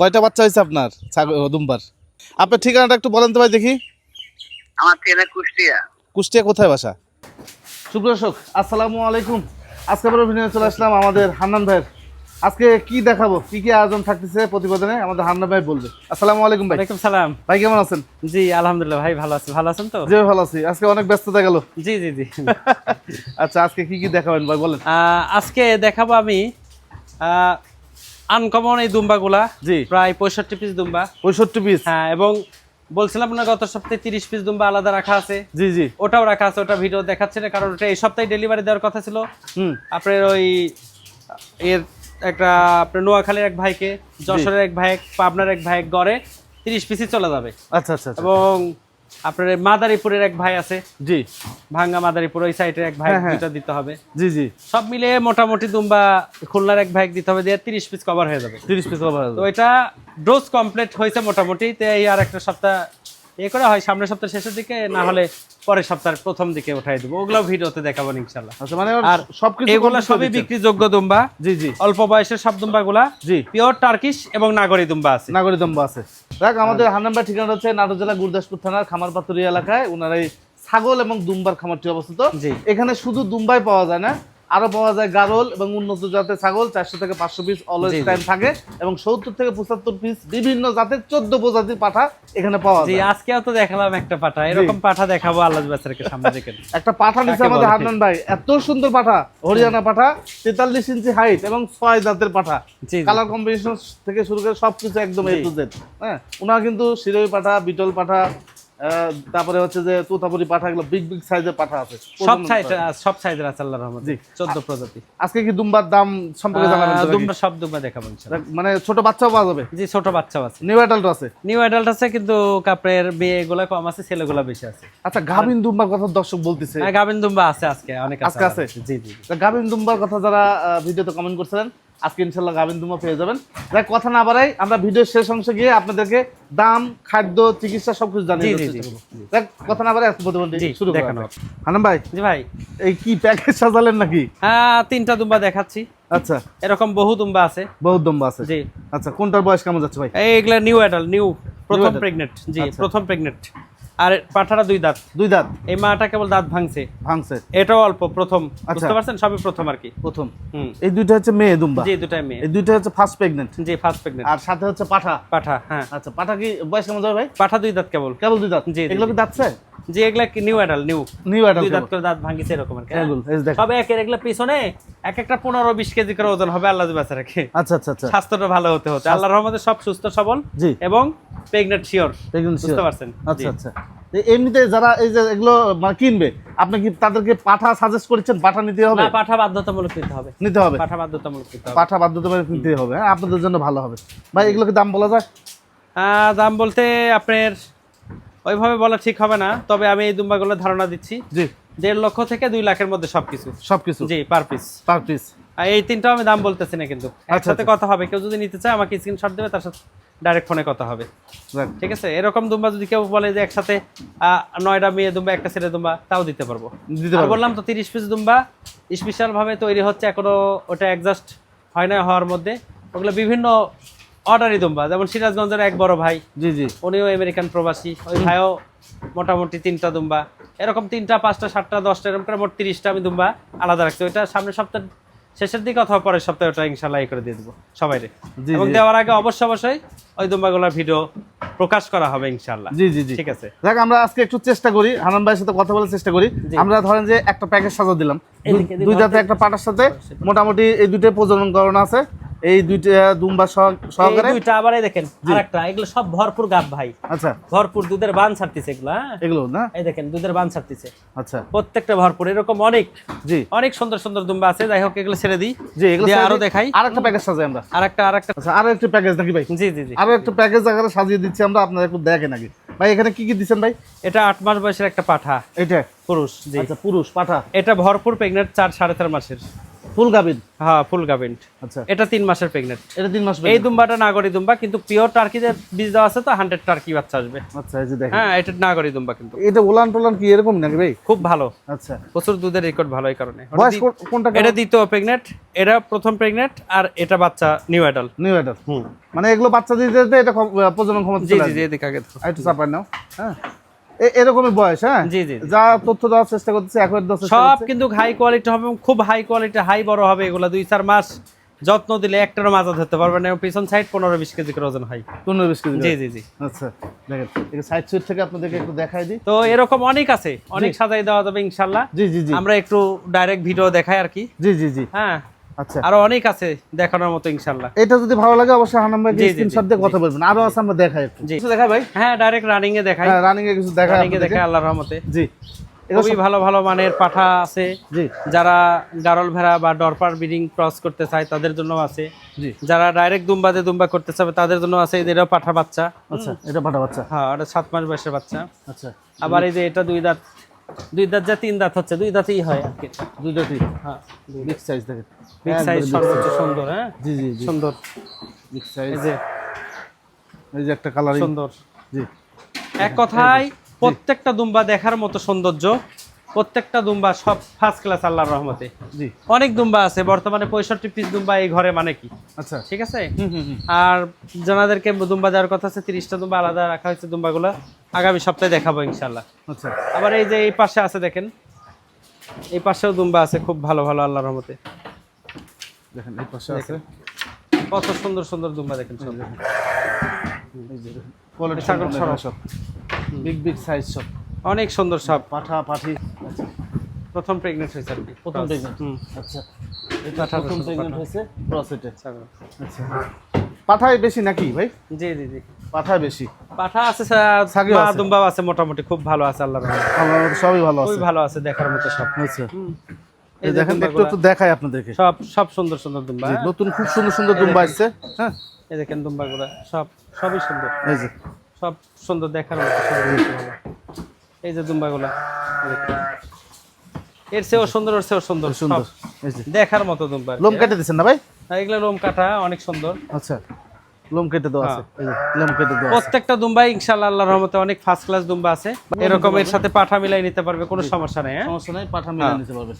কয়টা বাচ্চা হয়েছে আপনার? দুম্বার। আপনার ঠিকানাটা একটু বলেন তো ভাই দেখি। আমার কুষ্টিয়া। কুষ্টিয়া কোথায় বাসা? সুপ্রদর্শক আসসালামু আলাইকুম। আজকে আমরা অভিনয়ে চলে আসলাম আমাদের হান্নান ভাইয়ের। আজকে কি দেখাবো? কি কি আয়োজন থাকতেছে প্রতিবেদনে? আমাদের হান্নান ভাই বলবে। আসসালামু আলাইকুম ভাই। ওয়ালাইকুম সালাম। ভাই কেমন আছেন? জি আলহামদুলিল্লাহ ভাই ভালো আছি। ভালো আছেন তো? যে ভালো আছি। আজকে অনেক ব্যস্ততা গেল। জি জি জি। আচ্ছা আজকে কি কি দেখাবেন ভাই বলেন। আজকে দেখাবো আমি আনকমন এই দুম্বাগুলা। জি। প্রায় পঁয়ষট্টি পিস দুম্বা। পঁয়ষট্টি পিস হ্যাঁ এবং বলছিলাম না গত সপ্তাহে তিরিশ পিস দুম্বা আলাদা রাখা আছে। জি জি। ওটাও রাখা আছে ওটা ভিডিও দেখাচ্ছে না কারণ ওটা এই সপ্তাহে ডেলিভারি দেওয়ার কথা ছিল। হুম। আপনার ওই এর একটা আপনার নোয়াখালীর এক ভাইকে যশোরের এক ভাই পাবনার এক ভাই গড়ে তিরিশ পিসই চলে যাবে। আচ্ছা আচ্ছা আচ্ছা। এবং আপনার মাদারীপুরের এক ভাই আছে। জি। ভাঙ্গা মাদারীপুর ওই সাইডের এক ভাই হ্যাঁ, হ্যাঁ। দুইটা দিতে হবে। জি জি। সব মিলে মোটামুটি দুম্বা খুলনার এক ভাই দিতে হবে দিয়ে তিরিশ পিস কভার হয়ে যাবে। তিরিশ পিস কভার তো এটা ডোজ কমপ্লিট হয়েছে মোটামুটি তো এই আর একটা সপ্তাহ এ করে হয় সামনের সপ্তাহ শেষের দিকে না হলে পরের সপ্তাহের প্রথম দিকে উঠাই দেবো। ওগুলো ভিডিওতে দেখাবো ইনশাল্লাহ আচ্ছা মানে আর সবকিছু এগুলো সবই দিচ্ছেন। বিক্রিযোগ্য দুম্বা। জি জি। অল্প বয়সের সব দুম্বাগুলা। জি। পিওর টার্কিশ এবং নাগরী দুম্বা আছে। নাগরী দম্ব আছে। দেখ আমাদের হান্নাম্বার ঠিকানা হচ্ছে নাটোর জেলা গুরদাসপুর থানার খামারপাতুরি এলাকায়। ওনার এই ছাগল এবং দুম্বার খামারটি অবস্থিত। জি। এখানে শুধু দুম্বাই পাওয়া যায় না আরও পাওয়া যায় গারল এবং উন্নত জাতের ছাগল চারশো থেকে পাঁচশো পিস অলওয়েজ। টাইম থাকে এবং সত্তর থেকে পঁচাত্তর পিস বিভিন্ন জাতের চোদ্দ প্রজাতির পাঠা এখানে পাওয়া যায়। আজকেও তো দেখালাম একটা পাঠা। এরকম পাঠা দেখাবো আল্লাহ বাচ্চাকে সামনে দেখেন। একটা পাঠা নিচ্ছে আমাদের বলে? হান্নান ভাই। এত সুন্দর পাঠা হরিয়ানা পাঠা তেতাল্লিশ ইঞ্চি হাইট এবং ছয় জাতের পাঠা। কালার কম্বিনেশন থেকে শুরু করে সবকিছু একদম এ টু জেড হ্যাঁ ওনারা কিন্তু শিরোই পাঠা বিটল পাঠা তারপরে হচ্ছে যে তোতাপুরি পাঠা এগুলো বিগ বিগ সাইজের পাঠা আছে। সব সাইজ সব সাইজের আছে আল্লাহর রহমতে। জি। চোদ্দ প্রজাতি। আজকে কি দুম্বার দাম সম্পর্কে জানাবেন? দুম্বা সব দুম্বা দেখাবো ইনশাআল্লাহ। মানে ছোট বাচ্চাও পাওয়া যাবে? জি ছোট বাচ্চাও আছে। নিউ অ্যাডাল্ট আছে? নিউ অ্যাডাল্ট আছে কিন্তু কাপড়ের মেয়েগুলো কম আছে ছেলেগুলো বেশি আছে। আচ্ছা গাভিন দুম্বার কথা দর্শক বলতেছে। হ্যাঁ গাবিন দুম্বা আছে আজকে অনেক আজকে আছে? জি জি গাভিন দুম্বার কথা যারা ভিডিওতে কমেন্ট করছিলেন আজকে ইনশাল্লাহ গাভিন দুম্বা পেয়ে যাবেন। যাক কথা না বাড়াই আমরা ভিডিওর শেষ অংশে গিয়ে আপনাদেরকে দাম খাদ্য চিকিৎসা সবকিছু জানিয়ে জি, দেওয়ার জি, চেষ্টা জি, করব। যাক কথা না বাড়াই প্রতিবন্ধী শুরু করা দেখানো হানাম ভাই জি ভাই। এই কি প্যাকেজ সাজালেন নাকি? হ্যাঁ তিনটা দুম্বা দেখাচ্ছি। আচ্ছা। এরকম বহু দুম্বা আছে। বহুত দুম্বা আছে। জি। আচ্ছা কোনটার বয়স কেমন যাচ্ছে ভাই? এইগুলা নিউ অ্যাডাল্ট নিউ প্রথম? প্রেগনেন্ট জি আচ্ছা। প্রথম প্রেগনেন্ট আর পাঠাটা দুই দাঁত। দুই দাঁত। এই মাটা কেবল দাঁত ভাঙছে। ভাঙছে। এটাও অল্প প্রথম। আচ্ছা। বুঝতে পারছেন? সবই প্রথম আর কি। প্রথম। এই দুইটা হচ্ছে মেয়ে দুম্বা। জি দুটাই মেয়ে। এই দুইটা হচ্ছে ফার্স্ট প্রেগনেন্ট জি ফার্স্ট প্রেগনেন্ট আর সাথে হচ্ছে পাঠা। পাঠা হ্যাঁ। আচ্ছা পাঠা কি বয়স কেমন যাবে ভাই? পাঠা দুই দাঁত কেবল। কেবল দুই দাঁত? জি, এগুলো কি। দাঁতছে জি এগুলা কি new adult new new adult দুই দাঁত করে দাঁত ভাঙিছে এরকম আর কি হ্যাঁ। এগুলো যে। সবে একের এগুলা পিছনে এক একটা পনেরো বিশ কেজি করে ওজন হবে আল্লাহ বাচ্চা রাখে। আচ্ছা আচ্ছা আচ্ছা। স্বাস্থ্যটা ভালো হতে হতে। আল্লাহর রহমতে সব সুস্থ সবল। জি। এবং প্রেগনেন্ট শিওর বুঝতে পারছেন? আচ্ছা আচ্ছা। এমনিতে যারা এই যে এগুলো মানে কিনবে আপনি কি তাদেরকে পাঠা সাজেস্ট করেছেন? পাঠা নিতে হবে? না পাঠা বাধ্যতামূলক নিতে হবে। নিতে হবে? পাঠা বাধ্যতামূলক নিতে হবে। পাঠা বাধ্যতামূলক নিতে হবে হ্যাঁ? আপনাদের জন্য ভালো হবে। ভাই এগুলো কি দাম বলা যায়? দাম বলতে আপনার ওইভাবে বলা ঠিক হবে না তবে আমি এই দুম্বাগুলোর ধারণা দিচ্ছি। জি। দেড় লক্ষ থেকে দুই লাখের মধ্যে সবকিছু। সবকিছু? জি পার পিস পার পিস এই তিনটাও আমি দাম বলতেছি না কিন্তু। একসাথে কথা হবে। কেউ যদি নিতে চায় আমাকে স্ক্রিনশট দেবে তার সাথে ডাইরেক্ট ফোনে কথা হবে। ঠিক আছে? এরকম দুম্বা যদি কেউ বলে যে একসাথে নয়টা মেয়ে দুম্বা একটা ছেলে দুম্বা তাও দিতে পারব। দিতে পারব। বললাম তো তিরিশ পিস দুম্বা স্পেশাল ভাবে তৈরি হচ্ছে এখনও ওটা অ্যাডজাস্ট হয় না হওয়ার মধ্যে। ওগুলো বিভিন্ন অর্ডারি দুম্বা। যেমন সিরাজগঞ্জের এক বড় ভাই জি জি। উনিও আমেরিকান প্রবাসী। ওই ভাইও মোটামুটি তিনটা দুম্বা। এরকম তিনটা পাঁচটা সাতটা দশটা এরকম করে মোট তিরিশটা আমি দুম্বা আলাদা রাখছি। ওইটা সামনের সপ্তাহ শেষের দিকে অথবা পরের সপ্তাহে ওটা ইনশাল্লাহ করে দিয়ে দেবো। সবাই এবং দেওয়ার আগে অবশ্য অবশ্যই ওই দুম্বাগুলার ভিডিও প্রকাশ করা হবে ইনশাল্লাহ জি জি জি। ঠিক আছে। দেখ আমরা আজকে একটু চেষ্টা করি হানান ভাইয়ের সাথে কথা বলার চেষ্টা করি। আমরা ধরেন যে একটা প্যাকেজ সাজা দিলাম। দুই- দাঁতে একটা পাটার সাথে মোটামুটি এই দুইটা প্রজনন করানো আছে। এই দুইটা দুম্বা সহ- এই সহকারে দুইটা আবার এই দেখেন আরেকটা এগুলো সব ভরপুর গাব ভাই। আচ্ছা। ভরপুর দুধের বান ছাড়তিছে এগুলো হ্যাঁ? এগুলো না? এই দেখেন দুধের বান ছাড়তিছে। আচ্ছা। প্রত্যেকটা ভরপুর এরকম অনেক জি। অনেক সুন্দর সুন্দর দুম্বা আছে। যাই হোক এগুলো ছেড়ে দিই। জি এগুলো আরও দেখাই। আরেকটা প্যাকেজ সাজাই আমরা। আরেকটা আরেকটা। আর আচ্ছা আরও একটা প্যাকেজ নাকি ভাই? জি জি জি। আরও একটা প্যাকেজ আকারে সাজিয়ে দিচ্ছি আমরা আপনারা একটু দেখেন নাকি ভাই এখানে কি কি দিচ্ছেন ভাই? এটা আট মাস বয়সের একটা পাঠা। এটা? পুরুষ জি। আচ্ছা পুরুষ পাঠা? এটা ভরপুর প্রেগনেন্ট চার সাড়ে চার মাসের। ফুল গাবিন হ্যাঁ ফুল গাভিন। আচ্ছা। এটা তিন মাসের প্রেগনেন্ট এটা তিন মাস এই দুম্বাটা নাগরি দুম্বা কিন্তু পিওর টার্কিদের বীজ দেওয়া আছে তো হান্ড্রেড টার্কি বাচ্চা আসবে। আচ্ছা এই যে দেখেন। হ্যাঁ এটা নাগরি দুম্বা কিন্তু। এটা ওলান টোলান কি এরকম নাকি ভাই? খুব ভালো। আচ্ছা। প্রচুর দুধের রেকর্ড ভালো এই কারণে। বয়স কোনটা এটা দ্বিতীয় প্রেগনেন্ট এটা প্রথম প্রেগনেন্ট আর এটা বাচ্চা নিউ অ্যাডাল নিউ এটার হুম। মানে এগুলো বাচ্চা দিতে দিতে এটা প্রজনন ক্ষমতা জি জি জি এদিকে আগে একটু চাপাই নাও। হ্যাঁ। এরকমই বয়স হ্যাঁ? জি জি। যা তথ্য দেওয়ার চেষ্টা করতেছে একবার চেষ্টা সব কিন্তু হাই কোয়ালিটি হবে খুব হাই কোয়ালিটি হাই বড় হবে এগুলো। দুই চার মাস যত্ন দিলে একটারও মাজা ধরতে পারবেন এবং পিছন সাইড পনেরো বিশ কেজি করে ওজন হয়। পনেরো বিশ কেজি জি জি জি। আচ্ছা দেখেন সাইড সুইট থেকে আপনাদেরকে একটু দেখাই দিই। তো এরকম অনেক আছে। অনেক সাজাই দেওয়া যাবে ইনশাল্লাহ। জি জি জি। আমরা একটু ডাইরেক্ট ভিডিও দেখাই আর কি। জি জি জি। হ্যাঁ। আচ্ছা। আরও অনেক আছে দেখানোর মতো ইনশাল্লাহ এটা যদি ভালো লাগে অবশ্যই হানাম ভাই স্ক্রিনশট দিয়ে কথা বলবেন। আরও আছে আমরা দেখাই একটু। কিছু দেখাই ভাই? হ্যাঁ ডাইরেক্ট রানিং এ দেখাই। হ্যাঁ রানিং এ কিছু দেখাই রানিং এ। দেখাই আল্লাহর রহমতে। জি। খুবই ভালো ভালো মানের পাঠা আছে। জি। যারা গারল ভেড়া বা ডরপার ব্রিডিং ক্রস করতে চায় তাদের জন্য আছে। জি। যারা ডাইরেক্ট দুম্বাতে দুম্বা করতে চাবে তাদের জন্য আছে। এদেরও পাঠা বাচ্চা। আচ্ছা এটা পাঠা বাচ্চা। হ্যাঁ ওটা সাত মাস বয়সের বাচ্চা। আচ্ছা। আবার এই যে এটা দুই দাঁত দুই দাঁত যা তিন দাঁত হচ্ছে দুই দাঁতেই হয় আর কি। দুইটা ঠিক হ্যাঁ বিগ সাইজ দেখেন। বিগ সাইজ সর্বোচ্চ সুন্দর হ্যাঁ? জি জি সুন্দর। বিগ সাইজ এই যে। এই যে একটা কালারিং সুন্দর। জি। এক কথায় প্রত্যেকটা দুম্বা দেখার মতো সৌন্দর্য প্রত্যেকটা দুম্বা সব ফার্স্ট ক্লাস আল্লাহর রহমতে। জি। অনেক দুম্বা আছে বর্তমানে পঁয়ষট্টি পিস দুম্বা এই ঘরে মানে কি? আচ্ছা। ঠিক আছে? হুম হুম হুম। আর জানাদেরকে দুম্বা দেওয়ার কথা আছে তিরিশটা দুম্বা আলাদা রাখা হয়েছে দুম্বাগুলো। আগামী সপ্তাহে দেখাবো ইনশাল্লাহ আচ্ছা। আবার এই যে এই পাশে আছে দেখেন এই পাশেও দুম্বা আছে খুব ভালো ভালো আল্লাহর রহমতে। দেখেন এই পাশে আছে। কত সুন্দর সুন্দর দুম্বা দেখেন সব। এই যে কোয়ালিটি ছাগল সরব। সব। বিগ বিগ সাইজ সব। অনেক সুন্দর সব। পাঠা পাঠি। আচ্ছা। প্রথম প্রেগনেন্ট হয়েছে আর কি প্রথম? হুম। আচ্ছা। এটা পাঠার প্রথম প্রেগনেন্ট হয়েছে প্রসেটে ছাগল। আচ্ছা। পাঠাই বেশি নাকি ভাই? জি জি জি। পাঠাই বেশি। পাঠা আছে আছে। আছে মোটামুটি খুব ভালো আছে সবই ভালো আছে। ভালো আছে দেখার মতো সব। আচ্ছা। এই দেখেন একটু দেখাই আপনাদেরকে। সব সব সুন্দর সুন্দর দুম্বা। হ্যাঁ? নতুন খুব সুন্দর সুন্দর দুম্বা আসছে হ্যাঁ? এই দেখেন দুম্বাগুলো সব সবই সুন্দর। এই যে। সব সুন্দর দেখার মতো। এই যে দুম্বাগুলা এর চেয়েও সুন্দর ওর চেয়েও সুন্দর সুন্দর। দেখার মতো দুম্বা লোম হ্যাঁ? কেটে দিচ্ছেন না ভাই? আর এগুলো লোম কাটা অনেক সুন্দর। আচ্ছা। লোম কেটে দেওয়া আছে। হ্যাঁ। এই লোম কেটে দেওয়া প্রত্যেকটা দুম্বাই ইনশাআল্লাহ আল্লাহর রহমতে অনেক ফার্স্ট ক্লাস দুম্বা আছে। এরকম এর সাথে পাঠা মিলাই নিতে পারবে কোনো সমস্যা নেই হ্যাঁ? সমস্যা নাই পাঠা মিলে হ্যাঁ। নিতে পারবেন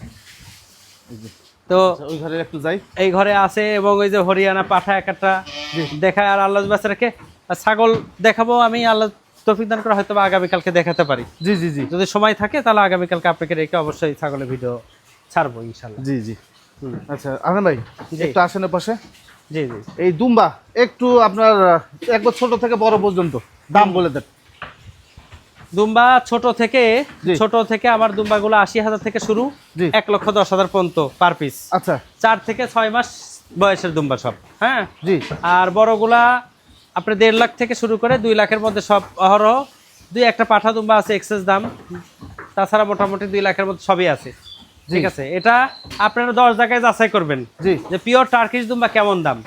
তো আচ্ছা, ওই ঘরে একটু যাই। এই ঘরে আছে এবং ওই যে হরিয়ানা পাঠা একটা দেখায় আর আল্লাহ ছাগল দেখাবো আমি আল্লাহ তৌফিক দান করে হয়তো আগামীকালকে দেখাতে পারি। জি জি জি। যদি সময় থাকে তাহলে আগামীকালকে আপনাকে রেখে অবশ্যই ছাগলের ভিডিও ছাড়বো ইনশাল্লাহ জি জি। আচ্ছা আনন্দ ভাই। একটু আসেন পাশে জি জি। এই দুম্বা একটু আপনার একবার ছোট থেকে বড় পর্যন্ত দাম বলে দেন। দুম্বা ছোট থেকে। ছোট থেকে আমার দুম্বাগুলো আশি হাজার থেকে শুরু এক লক্ষ দশ হাজার পর্যন্ত পার পিস আচ্ছা। চার থেকে ছয় মাস বয়সের দুম্বা সব হ্যাঁ? জি। আর বড়গুলা আপনি দেড় লাখ থেকে শুরু করে দুই লাখের মধ্যে সব অহরহ দুই একটা পাঠা দুম্বা আছে এক্সেস দাম। তাছাড়া মোটামুটি দুই লাখের মধ্যে সবই আছে। ঠিক আছে? এটা আপনারা দশ জায়গায় যাচাই করবেন। যে পিওর টার্কিশ দুম্বা কেমন দাম?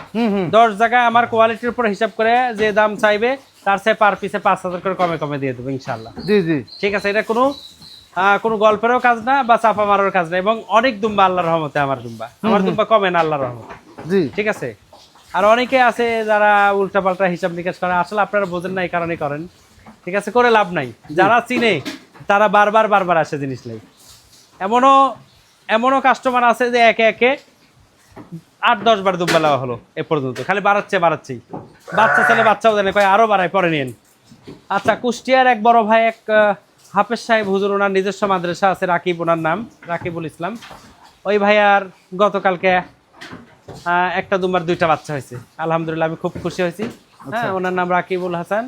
দশ জায়গায় আমার কোয়ালিটির উপর হিসাব করে যে দাম চাইবে তার চেয়ে পার পিসে পাঁচ হাজার করে কমে কমে দিয়ে দেবো ইনশাল্লাহ জি জি। ঠিক আছে? এটা কোনো কোনো গল্পেরও কাজ না বা চাপা মারার কাজ না এবং অনেক দুম্বা আল্লাহর রহমতে আমার দুম্বা। আমার দুম্বা কমে না আল্লাহর রহমতে। জি। ঠিক আছে? আর অনেকে আছে যারা উল্টাপাল্টা হিসাব নিকাশ করে আসলে আপনারা বোঝেন না এই কারণে করেন। ঠিক আছে? করে লাভ নাই। যারা চিনে তারা বারবার বারবার আসে জিনিস নেই। এমনও এমনও কাস্টমার আছে যে একে একে আট দশ বার দুবেলা হলো এ পর্যন্ত। খালি বাড়াচ্ছে বাড়াচ্ছেই। বাচ্চা ছেলে বাচ্চাও দেয় না কয় আরও বাড়ায় পরে নিন আচ্ছা কুষ্টিয়ার এক বড় ভাই এক হাফেজ সাহেব হুজুর ওনার নিজস্ব মাদ্রাসা আছে রাকিব ওনার নাম রাকিবুল ইসলাম। ওই ভাইয়ার গতকালকে একটা দুম্বার দুইটা বাচ্চা হয়েছে। আলহামদুলিল্লাহ আমি খুব খুশি হয়েছি। হ্যাঁ ওনার নাম রাকিবুল হাসান।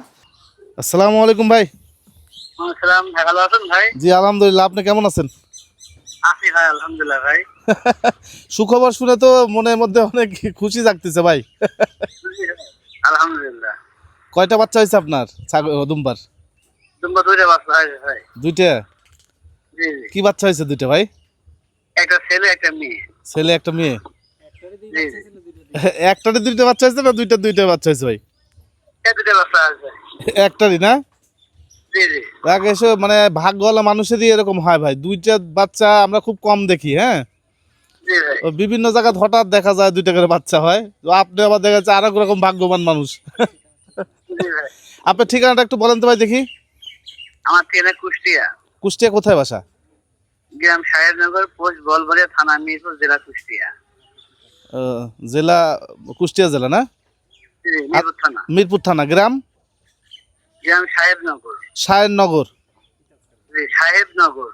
আসসালামু আলাইকুম ভাই। সালাম ভাই ভালো আছেন ভাই? জি আলহামদুলিল্লাহ আপনি কেমন আছেন? আছি ভাই আলহামদুলিল্লাহ ভাই। সুখবর শুনে তো মনের মধ্যে অনেক খুশি জাগতেছে ভাই। আলহামদুলিল্লাহ। কয়টা বাচ্চা হয়েছে আপনার? ছাগল দুম্বার। তোমরা দুইটা বাচ্চা হয়েছে ভাই। দুইটা? কি বাচ্চা হয়েছে দুইটা ভাই? একটা ছেলে একটা মেয়ে। ছেলে একটা মেয়ে? একটারে দুইটা বাচ্চা হয়েছে না দুইটা দুইটা বাচ্চা হয়েছে ভাই? দুইটা বাচ্চা আছে একটারই না? এসে মানে ভাগ্যওয়ালা মানুষেরই এরকম হয় ভাই। দুইটা বাচ্চা আমরা খুব কম দেখি হ্যাঁ? বিভিন্ন জায়গায় হঠাৎ দেখা যায় দুইটা করে বাচ্চা হয়। আপনি আবার দেখা যাচ্ছে আর রকম ভাগ্যবান মানুষ। আপনার ঠিকানাটা একটু বলেন তো ভাই দেখি। আমার কুষ্টিয়া। কুষ্টিয়া কোথায় বাসা? গ্রাম সাহেবনগর পোস্ট বলবরিয়া থানা মিরপুর জেলা কুষ্টিয়া। জেলা কুষ্টিয়া জেলা না? মিরপুর থানা। মিরপুর থানা গ্রাম? গ্রাম সাহেবনগর।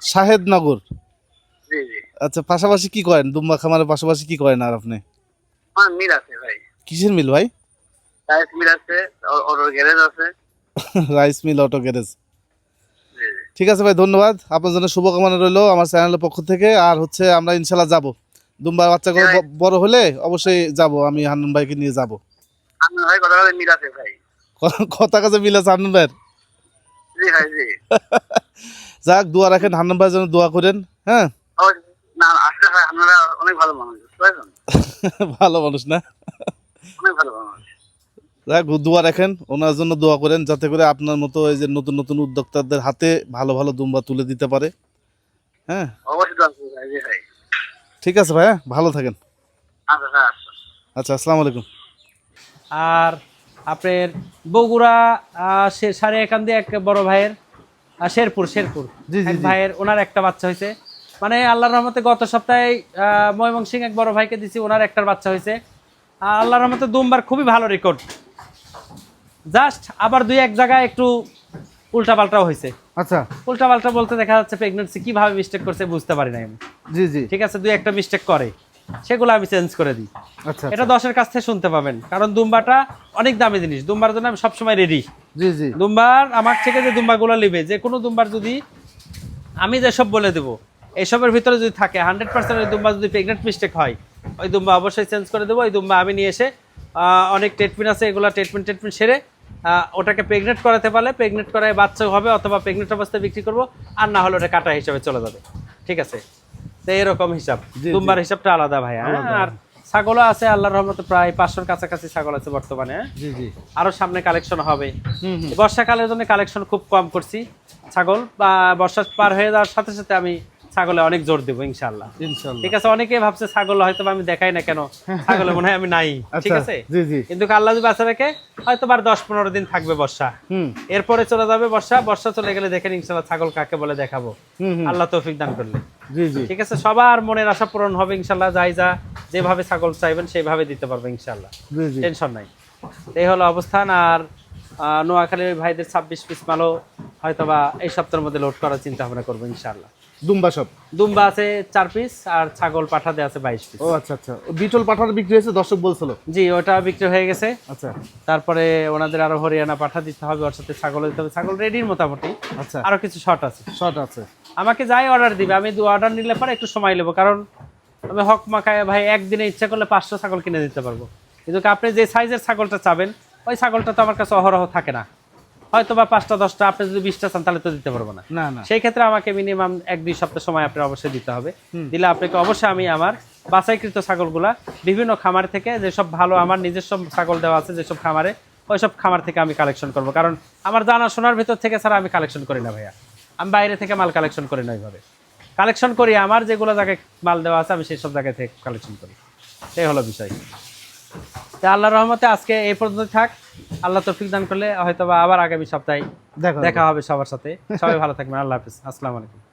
সাহেবনগর। জি আচ্ছা পাশাপাশি কি করেন? দুম্বা খামারের পাশাপাশি কি করেন আর আপনি? মিল আছে ভাই। কিসের মিল ভাই? রাইস মিল আছে অটো গ্যারেজ আছে। Rice mill auto garage. ঠিক আছে ভাই ধন্যবাদ। আপনার জন্য শুভকামনা রইল আমার চ্যানেলের পক্ষ থেকে। আর হচ্ছে আমরা ইনশাল্লাহ যাব। দুম্বার বাচ্চাগুলো ব- বড় হলে অবশ্যই যাব। আমি হান্নান ভাইকে নিয়ে যাব। আপনার ভাই কথা মিল আছে ভাই। কথা কাছে মিল আছে হান্নান ভাইয়ের? জি ভাই জি। যাক দোয়া রাখেন হান্নান ভাইয়ের জন্য দোয়া করেন হ্যাঁ? ও, না আসলে ভাই আপনারা অনেক ভালো মানুষ না? ভালো যাক দোয়া রাখেন ওনার জন্য দোয়া করেন যাতে করে আপনার মতো এই যে নতুন নতুন উদ্যোক্তাদের হাতে ভালো ভালো দুম্বা তুলে দিতে পারে হ্যাঁ? ভাই ভাই। ঠিক আছে ভাই হ্যাঁ? ভালো থাকেন। আচ্ছা আচ্ছা আচ্ছা আসসালামু আলাইকুম। আর আপনার বগুড়া সাড়ে একান দিয়ে এক বড় ভাইয়ের শেরপুর শেরপুর। ভাইয়ের ওনার একটা বাচ্চা হয়েছে। মানে আল্লাহর রহমতে গত সপ্তাহে ময়মনসিং এক বড় ভাইকে দিছি ওনার একটার বাচ্চা হয়েছে। আর আল্লাহর রহমতে দুমবার খুবই ভালো রেকর্ড জাস্ট আবার দুই এক জায়গায় একটু উল্টাপাল্টাও হয়েছে। আচ্ছা। উল্টাপাল্টা বলতে দেখা যাচ্ছে প্রেগনেন্সি কীভাবে মিস্টেক করছে বুঝতে পারি না আমি। জি জি। ঠিক আছে দুই একটা মিস্টেক করে। সেগুলো আমি চেঞ্জ করে দিই। আচ্ছা এটা দশের কাছ থেকে শুনতে পাবেন। কারণ দুম্বাটা অনেক দামি জিনিস। দুম্বার জন্য আমি সবসময় রেডি জি জি। দুম্বার আমার থেকে যে দুম্বাগুলো নেবে যে কোনো দুম্বার যদি আমি যেসব বলে দেবো এসবের ভিতরে যদি থাকে হান্ড্রেড পার্সেন্ট ওই দুম্বা যদি প্রেগনেন্ট মিস্টেক হয় ওই দুম্বা অবশ্যই চেঞ্জ করে দেবো। ওই দুম্বা আমি নিয়ে এসে অনেক ট্রিটমেন্ট আছে এগুলো ট্রিটমেন্ট ট্রিটমেন্ট সেরে ওটাকে প্রেগনেন্ট করাতে পারলে প্রেগনেন্ট করায় বাচ্চা হবে অথবা প্রেগনেন্ট অবস্থায় বিক্রি করব আর না হলে ওটা কাটা হিসাবে চলে যাবে। ঠিক আছে? তো এরকম হিসাব। দুম্বার হিসাবটা আলাদা ভাই হ্যাঁ? আর ছাগলও আছে আল্লাহর রহমতে প্রায় পাঁচশোর কাছাকাছি ছাগল আছে বর্তমানে? জি জি। আরও সামনে কালেকশন হবে। বর্ষাকালের জন্য কালেকশন খুব কম করছি। ছাগল বা বর্ষা পার হয়ে যাওয়ার সাথে সাথে আমি ছাগলে অনেক জোর দেবো ইনশাল্লাহ ঠিক আছে অনেকে ভাবছে ছাগল হয়তো আমি দেখাই না কেন ছাগলে মনে হয় আমি নাই। ঠিক আচ্ছা আছে? জি জি। কিন্তু আল্লাহ যদি বাঁচা রেখে হয়তো বার দশ পনেরো দিন থাকবে বর্ষা। হুম। এরপরে চলে যাবে বর্ষা। বর্ষা চলে গেলে দেখেন ইনশাল্লাহ ছাগল কাকে বলে দেখাবো। আল্লাহ তৌফিক দান করলে। ঠিক আছে সবার মনের আশা পূরণ হবে ইনশাল্লাহ যাই যা যেভাবে ছাগল চাইবেন সেইভাবে দিতে পারবে ইনশাল্লাহ। টেনশন নাই। এই হলো অবস্থান আর নোয়াখালীর ভাইদের ছাব্বিশ পিস মালও হয়তোবা এই সপ্তাহের মধ্যে লোড করার চিন্তা ভাবনা করব ইনশাল্লাহ। দুম্বা সব? দুম্বা আছে চার পিস আর ছাগল পাঠাতে আছে বাইশ পিস ও আচ্ছা আচ্ছা। বিটল পাঠার বিক্রি হয়েছে দর্শক বলছিল? জি ওটা বিক্রি হয়ে গেছে। আচ্ছা। তারপরে ওনাদের আরও হরিয়ানা পাঠা দিতে হবে ওর সাথে ছাগল দিতে হবে। ছাগল রেডির মোটামুটি। আচ্ছা। আরও কিছু শর্ট আছে। শর্ট আছে। আমাকে যাই অর্ডার দিবে আমি দু অর্ডার নিলে পরে একটু সময় নেব কারণ আমি হক মাখায় ভাই একদিনে ইচ্ছা করলে পাঁচশো ছাগল কিনে দিতে পারব। কিন্তু আপনি যে সাইজের ছাগলটা চাবেন ওই ছাগলটা তো আমার কাছে অহরহ থাকে না। হয়তো বা পাঁচটা দশটা আপনি যদি বিশটা চান তাহলে তো দিতে পারব না। না না। সেই ক্ষেত্রে আমাকে মিনিমাম এক দুই সপ্তাহ সময় আপনার অবশ্যই দিতে হবে। দিলে আপনাকে অবশ্যই আমি আমার বাছাইকৃত ছাগলগুলা বিভিন্ন খামার থেকে যেসব ভালো আমার নিজস্ব ছাগল দেওয়া আছে যেসব খামারে ওইসব খামার থেকে আমি কালেকশন করব। কারণ আমার জানাশোনার ভিতর থেকে ছাড়া আমি কালেকশন করি না ভাইয়া। আমি বাইরে থেকে মাল কালেকশন করি না ওইভাবে। কালেকশন করি আমার যেগুলো জায়গায় মাল দেওয়া আছে আমি সেই সব জায়গায় থেকে কালেকশন করি। এই হলো বিষয়। তা আল্লাহ রহমতে আজকে এই পর্যন্ত থাক। আল্লাহ তৌফিক দান করলে হয়তো আবার আগামী সপ্তাহে দেখা হবে সবার সাথে। সবাই ভালো থাকবেন। আল্লাহ হাফিজ। আসসালামু আলাইকুম।